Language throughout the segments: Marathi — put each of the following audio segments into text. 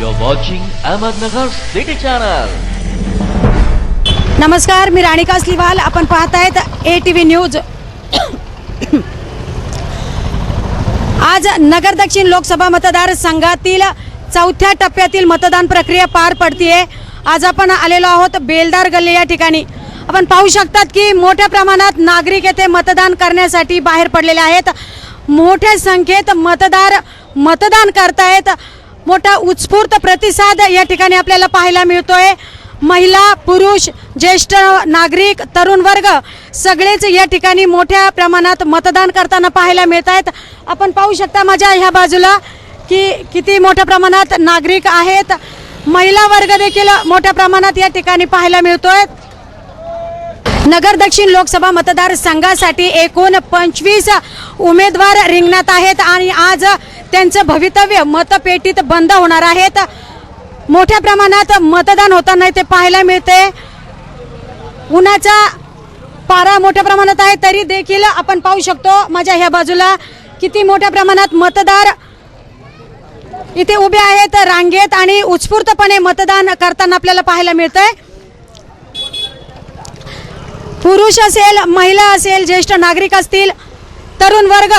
You're watching Ahmednagar City Channel. नमस्कार मी राणिका स्लिवाल आपण पाहतायत ए टी व्ही न्यूज आज नगर दक्षिण लोकसभा मतदारसंघातील चौथ्या टप्प्यातील मतदान प्रक्रिया पार पडतीये. आज आपण आलेलो आहोत बेलदार गल्ली या ठिकाणी. आपण पाहू शकतात की मोठ्या प्रमाणात नागरिक येथे मतदान करण्यासाठी बाहेर पडलेले आहेत. मोठ्या संख्येत मतदार मतदान करतायत. मोठा उत्स्फूर्त प्रतिसाद या ठिकाणी आपल्याला पाहायला मिळतोय. महिला पुरुष ज्येष्ठ नागरिक तरुण वर्ग सगळेच या ठिकाणी मोठ्या प्रमाणात मतदान करताना पाहायला मिळत आहेत आपण पाहू शकता माझ्या ह्या बाजूला की किती मोठ्या प्रमाणात नागरिक आहेत. महिला वर्ग देखील मोठ्या प्रमाणात या ठिकाणी पाहायला मिळतोय. नगर दक्षिण लोकसभा मतदारसंघासाठी एकूण पंचवीस उमेदवार रिंगणात आहेत आणि आज त्यांचं भवितव्य मतपेटीत बंद होणार आहेत. मोठ्या प्रमाणात मतदान होताना ते पाहायला मिळते. उन्हाचा पारा मोठ्या प्रमाणात आहे तरी देखील आपण पाहू शकतो माझ्या ह्या बाजूला किती मोठ्या प्रमाणात मतदार इथे उभे आहेत रांगेत आणि उत्स्फूर्तपणे मतदान करताना आपल्याला पाहायला मिळतंय. पुरुष असेल महिला असेल ज्येष्ठ नागरिक असतील तरुण वर्ग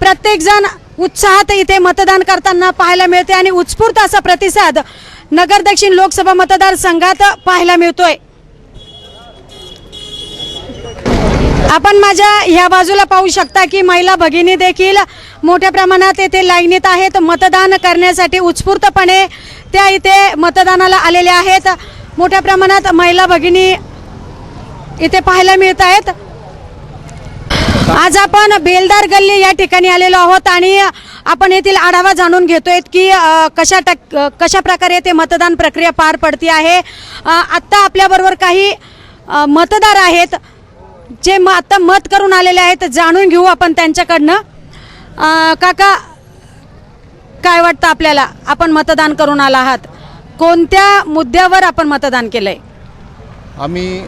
प्रत्येकजण उत्साहात इथे मतदान करताना पाहायला मिळते आणि उत्स्फूर्त असा प्रतिसाद नगर दक्षिण लोकसभा मतदारसंघात पाहायला मिळतोय. आपण माझ्या ह्या बाजूला पाहू शकता की महिला भगिनी देखील मोठ्या प्रमाणात येथे लाईनीत आहेत. मतदान करण्यासाठी उत्स्फूर्तपणे त्या इथे मतदानाला आलेल्या आहेत. मोठ्या प्रमाणात महिला भगिनी इथे पाहायला मिळत आहेत. आज आपण बेलदार गल्ली या ठिकाणी आलेलो आहोत आणि आपण येथील आढावा जाणून घेतोय की कशा टक कशा प्रकारे ते मतदान प्रक्रिया पार पडती आहे. आत्ता आपल्याबरोबर काही मतदार आहेत जे म आत्ता मत करून आलेले आहेत. जाणून घेऊ आपण त्यांच्याकडनं. काका काय वाटतं आपल्याला? आपण मतदान करून आला आहात. कोणत्या मुद्द्यावर आपण मतदान केलंय? आम्ही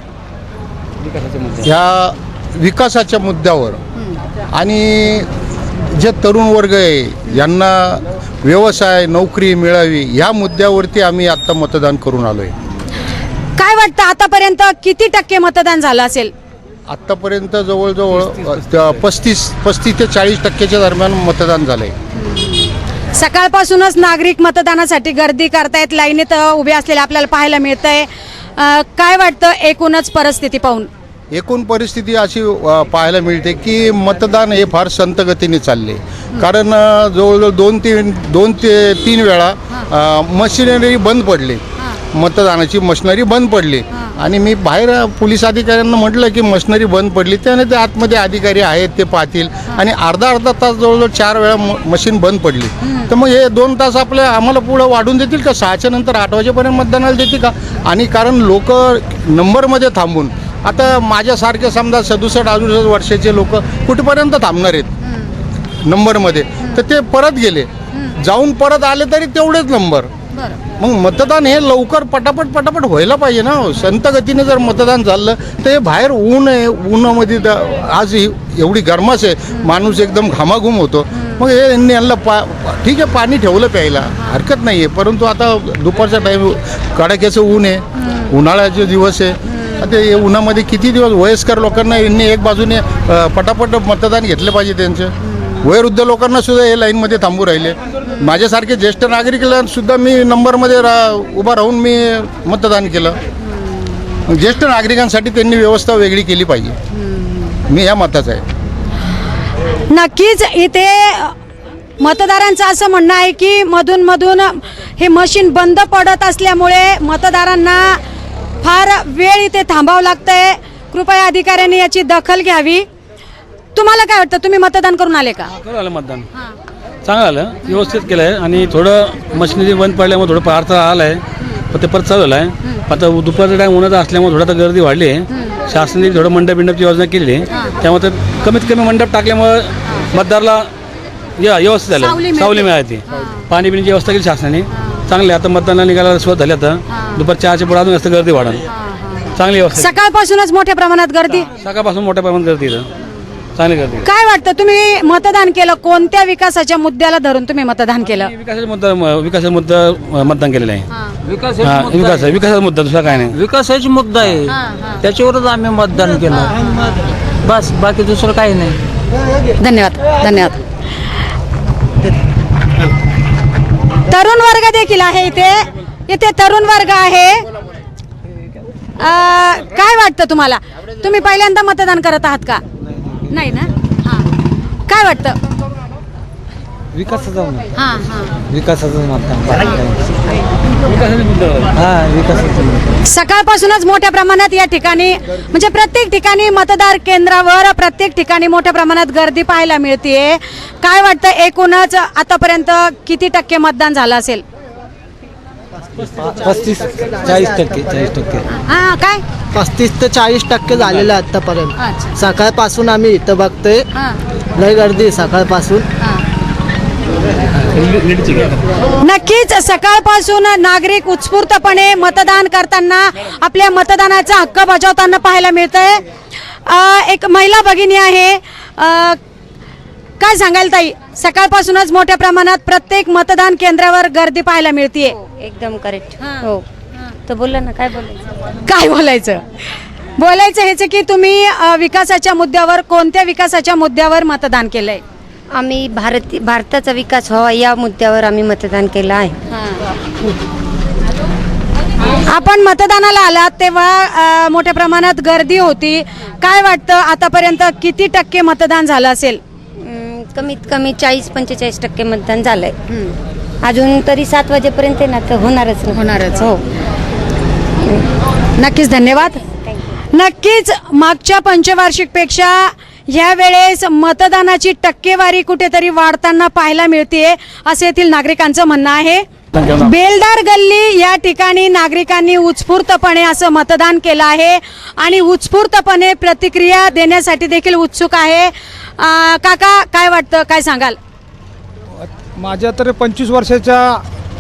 ह्या विकासाच्या मुद्द्यावर. आणि जे तरुण वर्ग आहे यांना व्यवसाय नोकरी मिळावी ह्या मुद्द्यावरती आम्ही आत्ता मतदान करून आलो आहे काय वाटतं आतापर्यंत किती टक्के मतदान झालं असेल? आत्तापर्यंत जवळजवळ पस्तीस पस्तीस ते चाळीस टक्क्याच्या दरम्यान मतदान झालं आहे सकाळपासूनच नागरिक मतदानासाठी गर्दी करतायत लाईनीत उभे असलेले आपल्याला पाहायला मिळतंय. अ, काय वाटतं एकूणच परिस्थिती पाहून? एकूण परिस्थिती अशी पाहायला मिळते की मतदान हे फार संत गतीने चालले. कारण जवळजवळ दोन तीन दोन ते तीन वेळा मशिनरी बंद पडली. मतदानाची मशिनरी बंद पडली. आणि मी बाहेर पोलीस अधिकाऱ्यांना म्हटलं की मशिनरी बंद पडली. त्याने ते आतमध्ये अधिकारी आहेत ते पाहतील. आणि अर्धा अर्धा तास जवळजवळ चार वेळा म- मशीन बंद पडली. तर मग हे दोन तास आपल्या आम्हाला पुढं वाढून देतील का? सहाच्या नंतर आठ वाजेपर्यंत मतदानाला देतील का? आणि कारण लोक नंबरमध्ये थांबून आता माझ्यासारखे समजा सदुसष्ट अडुसष्ट वर्षाचे लोक कुठेपर्यंत थांबणार आहेत? नंबरमध्ये. तर ते परत गेले. जाऊन परत आले तरी तेवढेच नंबर. मग मतदान हे लवकर पटापट पटापट व्हायला पाहिजे ना. संत गतीने जर मतदान झालं तर हे बाहेर ऊन आहे. उन्हामध्ये आज ही एवढी गरमास आहे. माणूस एकदम घामाघूम होतो. मग हे यांनी यांना पा ठीक आहे पाणी ठेवलं प्यायला. हरकत नाही आहे परंतु आता दुपारचा टाईम कडाक्याचं ऊन आहे. उन्हाळ्याचे दिवस आहे. आता उन्हामध्ये किती दिवस वयस्कर लोकांना यांनी एक बाजूने पटापट मतदान घेतलं पाहिजे त्यांचं? वयोवृद्ध लोकांना सुद्धा हे लाईनमध्ये थांबू राहिले. माझ्यासारखे ज्येष्ठ नागरिकला सुद्धा मी नंबरमध्ये रा उभा राहून मी मतदान केलं. ज्येष्ठ नागरिकांसाठी त्यांनी व्यवस्था वेगळी केली पाहिजे. मी या मताचा आहे. नक्कीच इथे मतदारांचं असं म्हणणं आहे की मधून मधून हे मशीन बंद पडत असल्यामुळे मतदारांना फार वेळ इथे थांबावं लागतंय. कृपया अधिकाऱ्यांनी याची दखल घ्यावी. तुम्हाला काय वाटतं? तुम्ही मतदान करून आले का? आलं मतदान. चांगलं आलं. व्यवस्थित केलं आहे आणि थोडं मशिनरी बंद पडल्यामुळे थोडं अडथळा आला आहे पण ते परत चालू झालं आहे आता दुपारचा टाईम उन्हाचा असल्यामुळे थोडं आता गर्दी वाढली. आहे शासनाने थोडं मंडप बिंडपची योजना केलेली. आहे त्यामुळे तर कमीत कमी मंडप टाकल्यामुळे मतदारला या व्यवस्थित झालं. सावली मिळाली पाणी पिण्याची व्यवस्था केली शासनाने. चांगली आहे. आता मतदानाला निघायला सुरुवात झाली आता. दुपार चहाच्या पुढे अजून जास्त गर्दी वाढेल चांगली व्यवस्था. सकाळपासूनच मोठ्या प्रमाणात गर्दी? सकाळपासून मोठ्या प्रमाणात गर्दी इथं. चांगली गर्दी. काय वाटतं तुम्ही मतदान केलं कोणत्या विकासाच्या मुद्द्याला धरून तुम्ही मतदान केलं? विकासाचा मुद्दा विकासाचा मुद्दा मतदान केलेलं आहे. विकास हा विकास विकासाचा मुद्दा दुसरा काय नाही. विकासाचा मुद्दा आहे. त्याच्यावरच आम्ही मतदान केलं. बस बाकी दुसरं काही नाही. धन्यवाद धन्यवाद. तरुण वर्ग देखील आहे इथे. इथे तरुण वर्ग आहे. काय वाटतं तुम्हाला? तुम्ही पहिल्यांदा मतदान करत आहात का? नाही ना? हां. काय वाटतं? विकासाचा हां हां. विकासाचं मतदान. हा सकाळपासूनच मोठ्या प्रमाणात या ठिकाणी म्हणजे प्रत्येक ठिकाणी मतदार केंद्रावर प्रत्येक ठिकाणी मोठ्या प्रमाणात गर्दी पाहायला मिळते काय वाटतं एकूणच आतापर्यंत किती टक्के मतदान झालं असेल? पस्तीस चाळीस टक्के चाळीस टक्के. हा काय? पस्तीस ते चाळीस टक्के झालेलं आहे. आतापर्यंत. सकाळपासून आम्ही इथं बघतोय हा, लय गर्दी सकाळपासून. हा. नक्कीच सकाळपासून नागरिक उत्स्फूर्तपणे मतदान करताना आपल्या मतदानाचा हक्क बजावताना पाहायला मिळतंय. अ, एक महिला भगिनी आहे. काय सांगाल ताई? सकाळपासूनच मोठ्या प्रमाणात प्रत्येक मतदान केंद्रावर गर्दी पाहायला मिळतीये. एकदम करेक्ट हो. तर बोला ना काय बोलायचं? काय बोलायचं? बोलायचं हेच की तुम्ही विकासाच्या मुद्द्यावर कोणत्या विकासाच्या मुद्द्यावर मतदान केलंय? आम्ही भारत भारताचा विकास व्हावा या मुद्द्यावर आम्ही मतदान केलं आहे. आपण मतदानाला आलात तेव्हा मोठ्या प्रमाणात गर्दी होती. काय वाटतं आतापर्यंत किती टक्के मतदान झालं असेल? कमीत कमी चाळीस पंचेचाळीस टक्के मतदान झालंय. अजून तरी सात वाजेपर्यंत ना तर होणारच. होणारच. हो. नक्कीच धन्यवाद. नक्कीच मागच्या पंचवार्षिकपेक्षा ह्या वेळेस मतदानाची टक्केवारी कुठेतरी वाढताना पाहायला मिळते असे येथील नागरिकांचं म्हणणं आहे. बेलदार गल्ली या ठिकाणी नागरिकांनी उत्स्फूर्तपणे असं मतदान केलं आहे आणि उत्स्फूर्तपणे प्रतिक्रिया देण्यासाठी देखील उत्सुक आहे. काका काय वाटतं काय सांगाल? माझ्या तर पंचवीस वर्षाच्या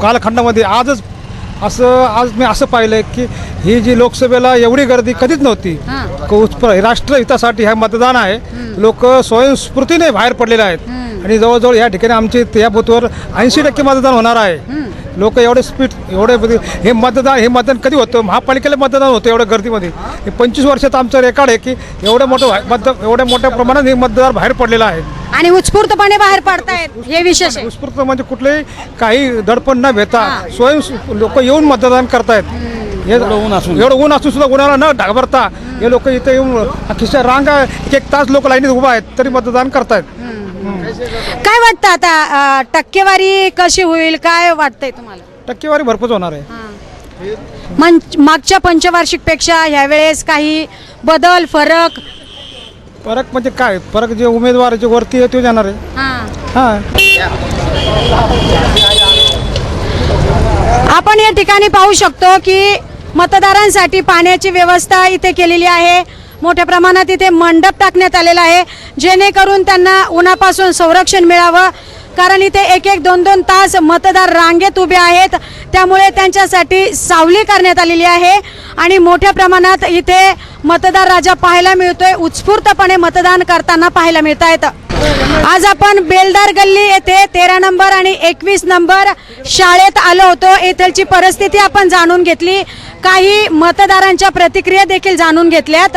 कालखंडामध्ये आजच असं आज मी असं पाहिलं की ही जी लोकसभेला एवढी गर्दी कधीच नव्हती. राष्ट्रहितासाठी हे मतदान आहे. लोक स्वयंस्फूर्तीने बाहेर पडलेले आहेत. आणि जवळजवळ या ठिकाणी आमचे या बूथवर ऐंशी टक्के मतदान होणार आहे. लोक एवढे स्पीड एवढे बधी- हे मतदान हे मतदान कधी होतं? महापालिकेला मतदान होतं एवढ्या गर्दीमध्ये. हे पंचवीस वर्षात आमचं रेकॉर्ड आहे की एवढं मोठं मतदान एवढ्या मोठ्या प्रमाणात हे मतदार बाहेर पडलेला आहे. आणि उत्स्फूर्तपणे बाहेर पडतायत हे विशेष आहे. उत्स्फूर्त म्हणजे कुठलेही काही दडपण न घेता स्वयं लोक येऊन मतदान करतायत. हे एवढं ऊन असून. एवढं ऊन असून सुद्धा उन्हाला न घाबरता हे लोक इथे येऊन अक्षरशः रांगा एक एक तास लोक लाईनीत उभा आहेत तरी मतदान करतायत. काय वाटतं आता अं, टक्केवारी कशी होईल? काय वाटतंय तुम्हाला? टक्केवारी भरपूर होणार आहे. मन मागच्या पंचवार्षिकपेक्षा ह्यावेळेस काही बदल फरक? फरक म्हणजे काय? फरक जे उमेदवार जे वरती आहे ते जाणार आहे. हां. आपण या ठिकाणी पाहू शकतो की मतदारांसाठी पाण्याची व्यवस्था इथे केलेली आहे. मोठ्या प्रमाणात इथे मंडप टाकण्यात आलेला आहे. जेणेकरून त्यांना उन्हापासून संरक्षण मिळावं. कारण इथे एक एक दोन दोन तास मतदार रांगेत उभे आहेत. त्यामुळे त्यांच्यासाठी सावली करण्यात आलेली आहे. आणि मोठ्या प्रमाणात इथे मतदार राजा पाहायला मिळतोय. उत्स्फूर्तपणे मतदान करताना पाहायला मिळत आहेत आज आपण बेलदार गल्ली येथे तेरा नंबर आणि एकवीस नंबर शाळेत आलो होतो. येथलची परिस्थिती आपण जाणून घेतली. काही मतदारांच्या प्रतिक्रिया देखील जाणून घेतल्यात.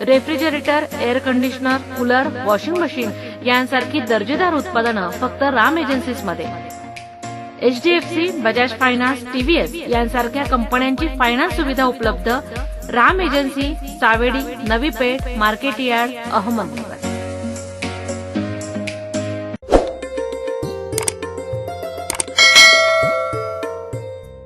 refrigerator air conditioner cooler washing machine यांसारखी दर्जेदार उत्पादनं फक्त राम एजन्सीजमध्ये एचडीएफसी बजाज फायनान्स टीव्हीएस यांसारख्या कंपन्यांची फायनान्स सुविधा उपलब्ध Ram agency Savedi Navi Peth market yard Ahmednagar.